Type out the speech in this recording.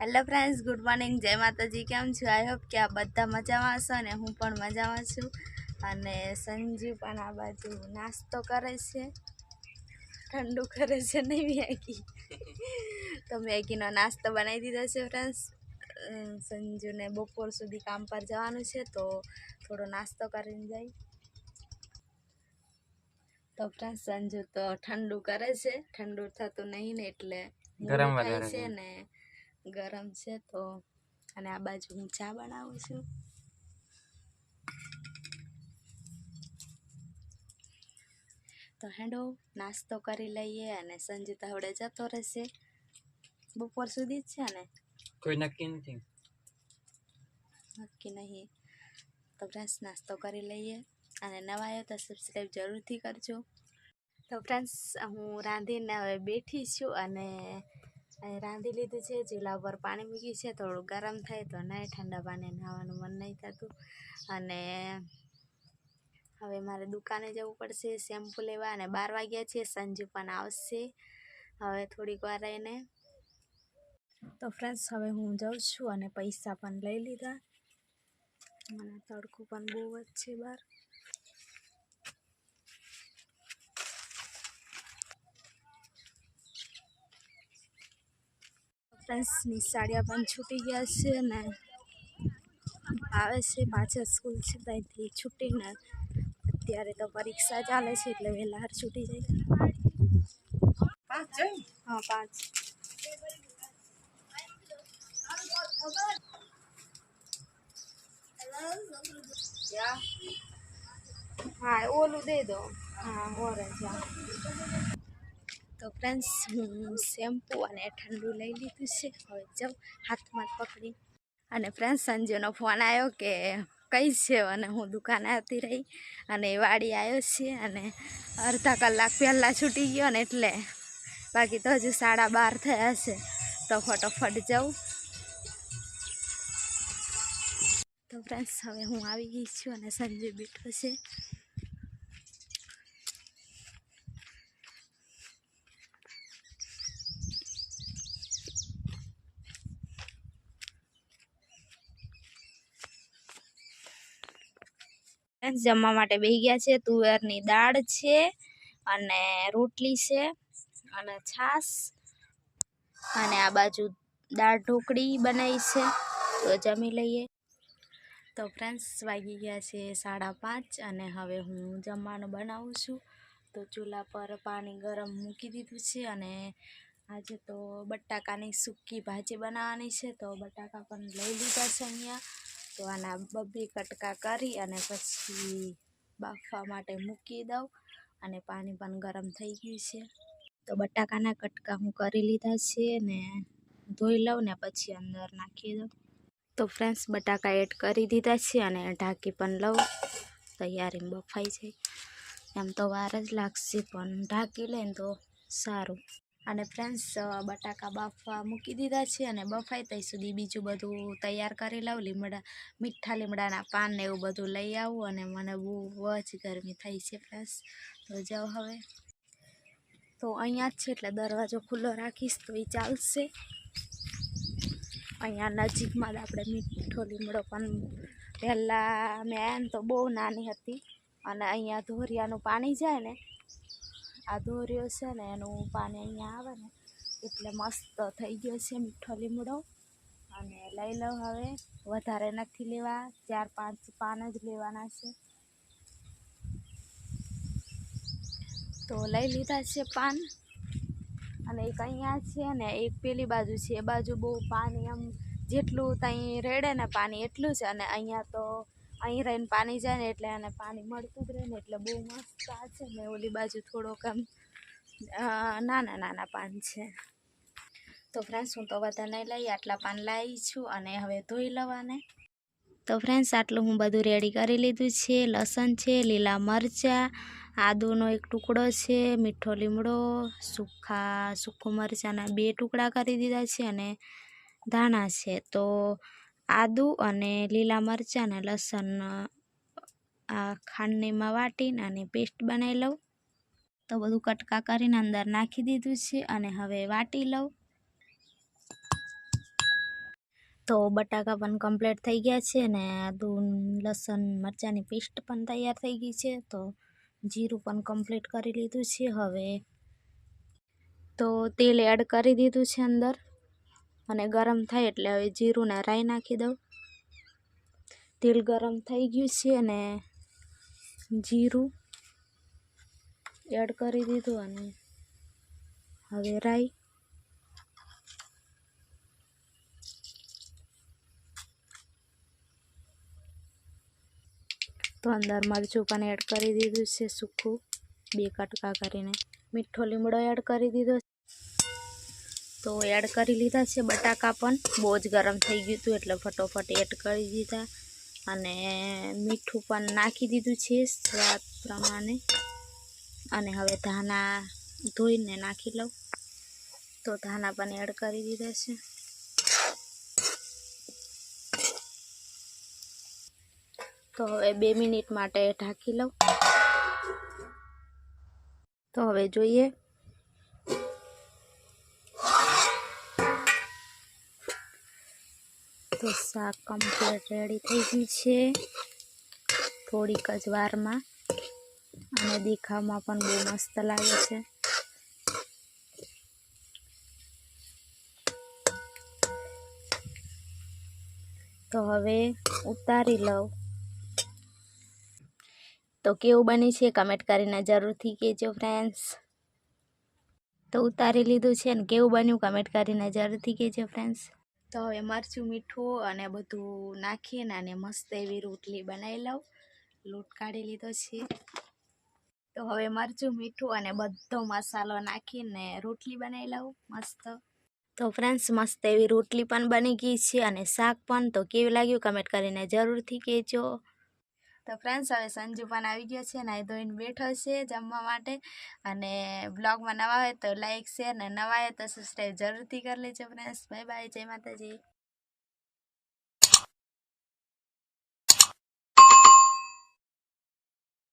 Hello friends good morning જય માતાજી કેમ છો? આઈ હોપ કે આ બધા મજામાં હશો અને હું પણ મજામાં છું. અને સંજુ પણ આ બાજુ નાસ્તો કરે છે. ઠંડુ કરે છે નહીં મેગી તો મેગીનો નાસ્તો બનાવી દીધો છે ફ્રેન્ડ્સ સંજુને બપોર સુધી કામ પર જવાનું છે તો થોડો નાસ્તો કરીને જાય. તો ફ્રેન્ડ્સ સંજુ તો ઠંડુ કરે છે. ઠંડુ થતું નહીં ને એટલે ગરમ છે. ને ગરમ છે તો અને આ બાજુ હું ચા બનાવું છું. તો હેડો નાસ્તો કરી લઈએ અને સંજુ તો હવડે જતો રહેશે. બપોર સુધી જ છે ને? કોઈ નક્કી નથી. નક્કી નહીં. તો ફ્રેન્ડ્સ નાસ્તો કરી લઈએ અને નવા આવ્યો તો સબસ્ક્રાઈબ જરૂરથી કરજો. તો ફ્રેન્ડ્સ હું રાંધીને હવે બેઠી છું અને અહીં રાંધી લીધું છે. ચૂલા પર પાણી મૂક્યું છે. થોડું ગરમ થાય તો નહીં ઠંડા પાણી નહાવાનું મન નહીં થતું. અને હવે મારે દુકાને જવું પડશે. શેમ્પુ લેવા અને બાર વાગ્યા છે. સંજુ પણ આવશે. હવે થોડીક વાર રહીને. તો ફ્રેન્ડ્સ હવે હું જાઉં છું અને પૈસા પણ લઈ લીધા. અને તડકો પણ બહુ જ છે બહાર. ફ્રેન્ડ્સ નિશાળિયા પણ છૂટી ગયા છે ને આવે છે પાછળ સ્કૂલ છે ત્યાંથી છૂટીને અત્યારે તો પરીક્ષા ચાલે છે એટલે વહેલા હાર છૂટી જાય. હા પાંચ. હા ઓલું દે દો. હા ઓરેન્જ હા. તો ફ્રેન્ડ્સ હું શેમ્પૂ અને ઠંડુ લઈ લીધું છે. હવે જાઉં હાથમાં પકડી. અને ફ્રેન્ડ્સ સંજયનો ફોન આવ્યો કે કઈ છે? અને હું દુકાને આવતી રહી અને એ વાડી આવ્યો છે અને અડધા કલાક પહેલાં છૂટી ગયો ને એટલે બાકી તો હજુ સાડા બાર થયા છે. તો ફટોફટ જાઉં. તો ફ્રેન્ડ્સ હવે હું આવી ગઈ છું અને સંજય બેઠો છે. જમવા માટે બે ગયા છે. તુવેરની દાળ છે અને રોટલી છે અને છાશ અને આ બાજુ દાળ ઢોકળી બનાવી છે. તો જમી લઈએ. તો ફ્રેન્ડ્સ વાગી ગયા છે સાડા પાંચ અને હવે હું જમવાનું બનાવું છું. તો ચૂલા પર પાણી ગરમ મૂકી દીધું છે અને આજે તો બટાકાની સૂકી ભાજી બનાવવાની છે. તો બટાકા પણ લઈ લીધા છે અહીંયા. તો આના બબ્બે કટકા કરી અને પછી બાફવા માટે મૂકી દઉં અને પાણી પણ ગરમ થઈ ગયું છે. તો બટાકાના કટકા હું કરી લીધા છે ને ધોઈ લઉં ને પછી અંદર નાખી દઉં. તો ફ્રેન્ડ્સ, બટાકા એડ કરી દીધા છે અને ઢાંકી પણ લઉં. તૈયારી બફાઈ જાય. એમ તો વાર જ લાગશે, પણ ઢાંકી લઈને તો સારું. અને ફ્રેન્ડ્સ બટાકા બાફવા મૂકી દીધા છે અને બફાય ત્યાં સુધી બીજું બધું તૈયાર કરી લઉં લીમડા, મીઠા લીમડાના પાન ને એવું બધું લઈ આવું અને મને બહુ જ ગરમી થઈ છે ફ્રેન્ડ્સ. તો જાઓ હવે. તો અહીંયા જ છે એટલે દરવાજો ખુલ્લો રાખીશ, તો એ ચાલશે. અહીંયા નજીકમાં જ આપણે મીઠો લીમડો પણ પહેલાં મેં તો બહુ નાની હતી અને અહીંયા ધોરિયાનું પાણી જાય ને આ દોર્યો છે ને એનું પાણી અહીંયા આવે ને, એટલે મસ્ત થઈ ગયો છે મીઠો લીમડો. અને લઈ લઉં હવે, વધારે નથી લેવા, ચાર પાંચ પાન જ લેવાના છે. તો લઈ લીધા છે પાન. અને એક અહીંયા છે ને, એક પેલી બાજુ છે, એ બાજુ બહુ પાણી આમ જેટલું ત્યાં રેડે ને પાણી એટલું છે અને અહીંયા તો અહીં રહીને પાણી જાય ને એટલે એને પાણી મળતું જ રહે ને એટલે બહુ મસ્ત આ છે ને ઓલી બાજુ થોડોક આમ નાના નાના પાન છે. તો ફ્રેન્ડ્સ હું તો બધા નહીં લઈ, આટલા પાન લાવી છું અને હવે ધોઈ લવાને. તો ફ્રેન્ડ્સ આટલું હું બધું રેડી કરી લીધું છે. લસણ છે, લીલા મરચાં, આદુનો એક ટુકડો છે, મીઠો લીમડો, સૂખા, સૂકું મરચાંના બે ટુકડા કરી દીધા છે અને ધાણા છે. તો આદુ અને લીલા મરચાં અને લસણ આ ખાંડનીમાં વાટીને અને પેસ્ટ બનાવી લઉં. તો બધું કટકા કરીને અંદર નાખી દીધું છે અને હવે વાટી લઉં. તો બટાકા પણ કમ્પ્લીટ થઈ ગયા છે ને આદુ, લસણ, મરચાંની પેસ્ટ પણ તૈયાર થઈ ગઈ છે. તો જીરું પણ કમ્પ્લીટ કરી લીધું છે હવે. તો તેલ એડ કરી દીધું છે અંદર. અને ગરમ થાય એટલે હવે જીરું ને રાઈ નાખી દઉં. તેલ ગરમ થઈ ગયું છે અને જીરું એડ કરી દીધું અને હવે રાઈ. તો અંદર મરચું પણ એડ કરી દીધું છે, સૂકું. બે કટકા કરીને. મીઠો લીમડો એડ કરી દીધો તો એડ કરી લીધા છે બટાકા પણ. બહુ જ ગરમ થઈ ગયું હતું એટલે ફટોફટ એડ કરી દીધા. અને મીઠું પણ નાખી દીધું છે સ્વાદ પ્રમાણે. અને હવે ધાના ધોઈને નાખી લઉં. તો ધાના પણ એડ કરી દીધા છે. તો હવે બે મિનિટ માટે ઢાંકી લઉં. તો હવે જોઈએ તો શાક કમ્પ્લીટ રેડી થઈ ગયું છે. થોડીક જ વારમાં. અને દેખાવમાં પણ બહુ મસ્ત લાગે છે. તો હવે ઉતારી લઉં. તો કેવું બની છે કમેન્ટ કરીને જરૂરથી કહેજો ફ્રેન્ડ્સ તો ઉતારી લીધું છે ને કેવું બન્યું કમેન્ટ કરીને જરૂરથી કહેજો ફ્રેન્ડ્સ તો હવે મરચું, મીઠું અને બધું નાખીને અને મસ્ત એવી રોટલી બનાવી લઉં. લોટ કાઢી લીધો છે. તો હવે મરચું, મીઠું અને બધો મસાલો નાખીને રોટલી બનાવી લઉં મસ્ત. તો ફ્રેન્ડ્સ મસ્ત એવી રોટલી પણ બની ગઈ છે અને શાક પણ. તો કેવું લાગ્યું કમેન્ટ કરીને જરૂરથી કહેજો. તો ફ્રેન્ડ્સ હવે સંજુ પણ આવી ગયો છે નાઈ ધોઈને બેઠો છે જમવા માટે. અને બ્લોગમાં નવા હોય તો લાઈક શેર ને નવા હોય તો સબસ્ક્રાઈબ જરૂરથી કરી લેજો ફ્રેન્ડ્સ બાય બાય જય માતાજી.